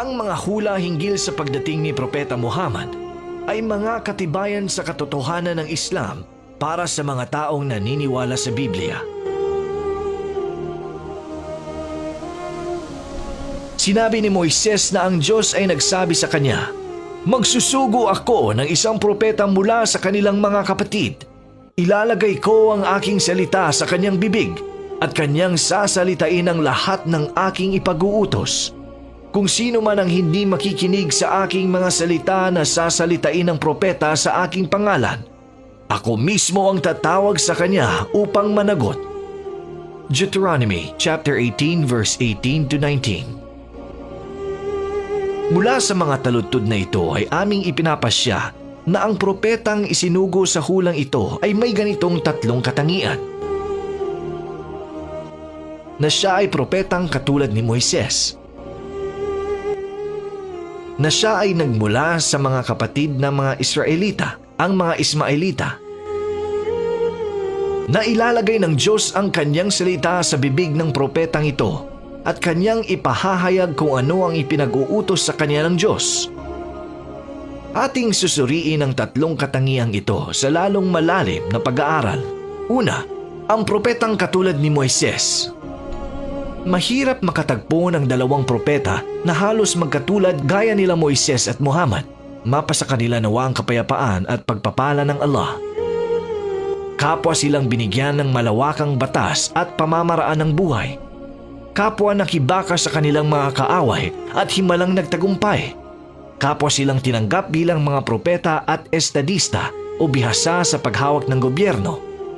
Ang mga hula hinggil sa pagdating ni Propeta Muhammad ay mga katibayan sa katotohanan ng Islam para sa mga taong naniniwala sa Biblia. Sinabi ni Moises na ang Diyos ay nagsabi sa kanya, Magsusugo ako ng isang propeta mula sa kanilang mga kapatid. Ilalagay ko ang aking salita sa kanyang bibig at kanyang sasalitain ang lahat ng aking ipag-uutos. Kung sino man ang hindi makikinig sa aking mga salita na sasalitain ng propeta sa aking pangalan, ako mismo ang tatawag sa kanya upang managot. Deuteronomy chapter 18 verse 18 to 19. Mula sa mga taludtod na ito ay aming ipinapasya na ang propetang isinugo sa hulang ito ay may ganitong tatlong katangian. Na siya ay propetang katulad ni Moises. Na siya ay nagmula sa mga kapatid ng mga Israelita, ang mga Ismaelita. Na ilalagay ng Diyos ang kanyang salita sa bibig ng propetang ito at kanyang ipahahayag kung ano ang ipinag-uutos sa kanya ng Diyos. Ating susuriin ang tatlong katangiang ito sa lalong malalim na pag-aaral. Una, ang propetang katulad ni Moises. Mahirap makatagpo ng dalawang propeta na halos magkatulad gaya nila Moises at Muhammad. Mapa sa kanila nawa ang kapayapaan at pagpapala ng Allah. Kapwa silang binigyan ng malawakang batas at pamamaraan ng buhay kapwa nakibaka sa kanilang mga kaaway at himalang nagtagumpay. Kapwa silang tinanggap bilang mga propeta at estadista o bihasa sa paghawak ng gobyerno